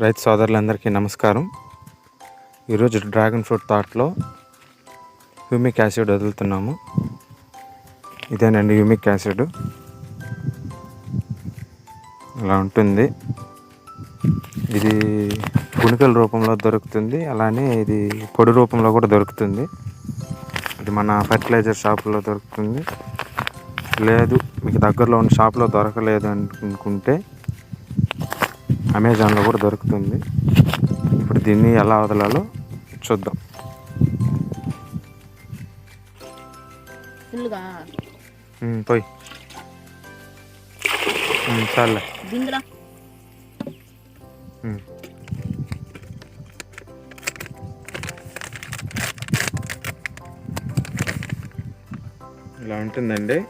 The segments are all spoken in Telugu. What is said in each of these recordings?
రైతు సోదరులందరికీ నమస్కారం. ఈరోజు డ్రాగన్ ఫ్రూట్ తాట్లో హ్యూమిక్ యాసిడ్ వదులుతున్నాము. ఇదేనండి హ్యూమిక్ యాసిడ్. ఇలా ఉంటుంది. ఇది గుణికల రూపంలో దొరుకుతుంది. అలానే ఇది పొడి రూపంలో కూడా దొరుకుతుంది. ఇది మన ఫర్టిలైజర్ షాపులో దొరుకుతుంది. లేదు మీకు దగ్గరలో ఉన్న షాప్లో దొరకలేదు అనుకుంటే అమెజాన్లో కూడా దొరుకుతుంది. ఇప్పుడు దీన్ని ఎలా వదలాలో చూద్దాం. పోయి. చాలే. ఇలా ఉంటుందండి.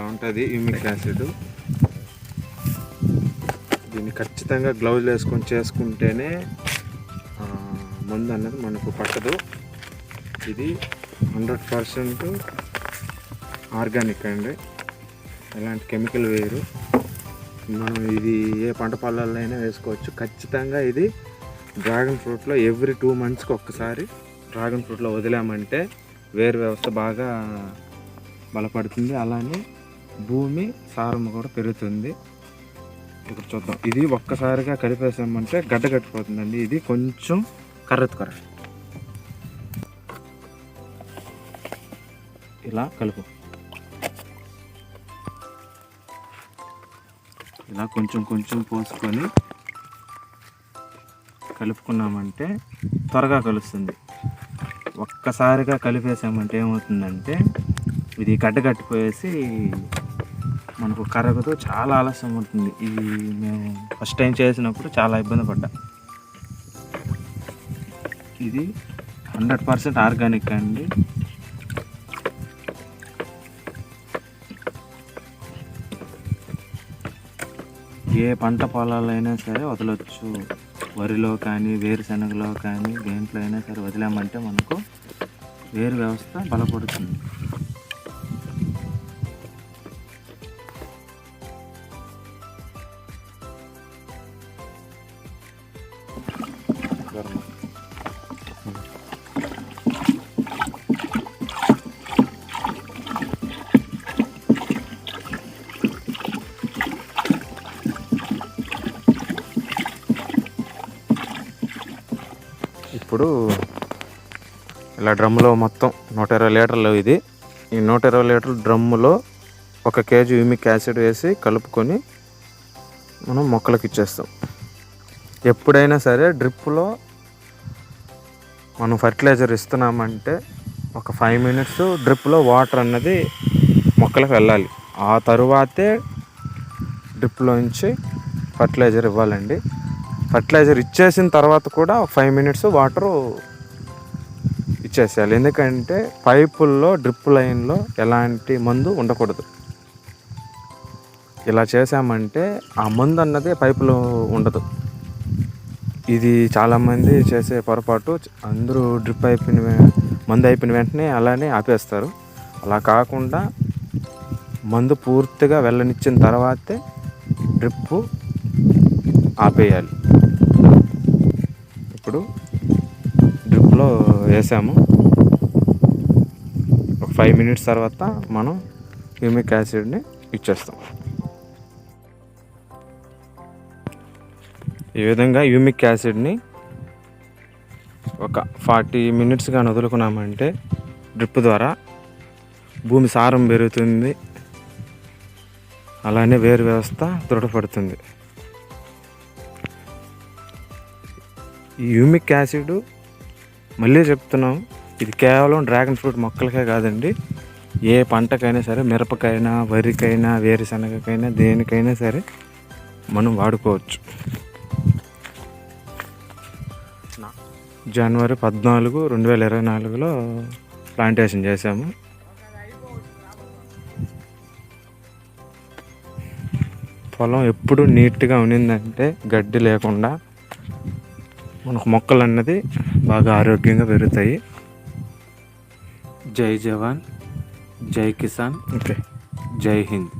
ఇట్లా ఉంటుంది హ్యూమిక్ యాసిడ్ దీన్ని ఖచ్చితంగా గ్లౌజ్ వేసుకొని చేసుకుంటేనే మందు అన్నది మనకు పట్టదు. ఇది హండ్రెడ్ పర్సెంట్ ఆర్గానిక్ అండి. ఎలాంటి కెమికల్ వేయరు. మనం ఇది ఏ పంట పొలాల్లో అయినా వేసుకోవచ్చు. ఖచ్చితంగా ఇది డ్రాగన్ ఫ్రూట్లో ఎవ్రీ టూ మంత్స్కి ఒక్కసారి డ్రాగన్ ఫ్రూట్లో వదిలామంటే వేరు వ్యవస్థ బాగా బలపడుతుంది. అలానే భూమి సారం కూడా పెరుగుతుంది. ఇక్కడ చూద్దాం. ఇది ఒక్కసారిగా కలిపేసామంటే గడ్డ కట్టిపోతుందండి ఇది కొంచెం కర్రెత్తుకర ఇలా కలుపు. ఇలా కొంచెం కొంచెం పోసుకొని కలుపుకున్నామంటే త్వరగా కలుస్తుంది. ఒక్కసారిగా కలిపేసామంటే ఏమవుతుందంటే ఇది గడ్డ కట్టిపోయేసి మనకు కరగదు చాలా ఆలస్యం ఉంటుంది ఇది మేము ఫస్ట్ టైం చేసినప్పుడు చాలా ఇబ్బంది పడ్డా. ఇది హండ్రెడ్ పర్సెంట్ ఆర్గానిక్ అండి. ఏ పంట పొలాలైనా సరే వదలొచ్చు. వరిలో కానీ వేరుశనగలో కానీ దేంట్లో అయినా సరే వదిలామంటే మనకు వేరు వ్యవస్థ బలపడుతుంది. ఇప్పుడు ఇలా డ్రమ్ములో మొత్తం నూట ఇరవై లీటర్లు ఇది. ఈ నూట ఇరవై లీటర్ల డ్రమ్ములో ఒక కేజీ యూమిక్ యాసిడ్ వేసి కలుపుకొని మనం మొక్కలకు ఇచ్చేస్తాం. ఎప్పుడైనా సరే డ్రిప్పులో మనం ఫర్టిలైజర్ ఇస్తున్నామంటే ఒక ఫైవ్ మినిట్స్ డ్రిప్లో వాటర్ అన్నది మొక్కలకు వెళ్ళాలి. ఆ తరువాతే డ్రిప్లోంచి ఫర్టిలైజర్ ఇవ్వాలండి. ఫర్టిలైజర్ ఇచ్చేసిన తర్వాత కూడా ఫైవ్ మినిట్స్ వాటరు ఇచ్చేసేయాలి. ఎందుకంటే పైపుల్లో డ్రిప్ లైన్లో ఎలాంటి మందు ఉండకూడదు. ఇలా చేసామంటే ఆ మందు అన్నది పైపులో ఉండదు. ఇది చాలామంది చేసే పొరపాటు. అందరూ డ్రిప్ అయిపోయిన వె- మందు అయిపోయిన వెంటనే అలానే ఆపేస్తారు. అలా కాకుండా మందు పూర్తిగా వెళ్ళనిచ్చిన తర్వాతే డ్రిప్పు ఆపేయాలి. ఇప్పుడు డ్రిప్లో వేసాము. ఒక ఫైవ్ మినిట్స్ తర్వాత మనం హ్యూమిక్ యాసిడ్ని ఇచ్చేస్తాం. ఈ విధంగా హ్యూమిక్ యాసిడ్ని ఒక ఫార్టీ మినిట్స్ కానీ వదులుకున్నామంటే డ్రిప్ ద్వారా భూమి సారం పెరుగుతుంది. అలానే వేరు వ్యవస్థ దృఢపడుతుంది. Humic acid. మళ్ళీ చెప్తున్నాం ఇది కేవలం డ్రాగన్ ఫ్రూట్ మొక్కలకే కాదండి. ఏ పంటకైనా సరే మిరపకైనా వరికైనా వేరుశనగకైనా దేనికైనా సరే మనం వాడుకోవచ్చు. జనవరి పద్నాలుగు రెండు వేల ఇరవై నాలుగులో ప్లాంటేషన్ చేశాము. పొలం ఎప్పుడు నీట్గా ఉన్నిందంటే గడ్డి లేకుండా మనకు మొక్కలు అన్నది బాగా ఆరోగ్యంగా పెరుగుతాయి. జై జవాన్ జై కిసాన్ ఓకే. జై హింద్.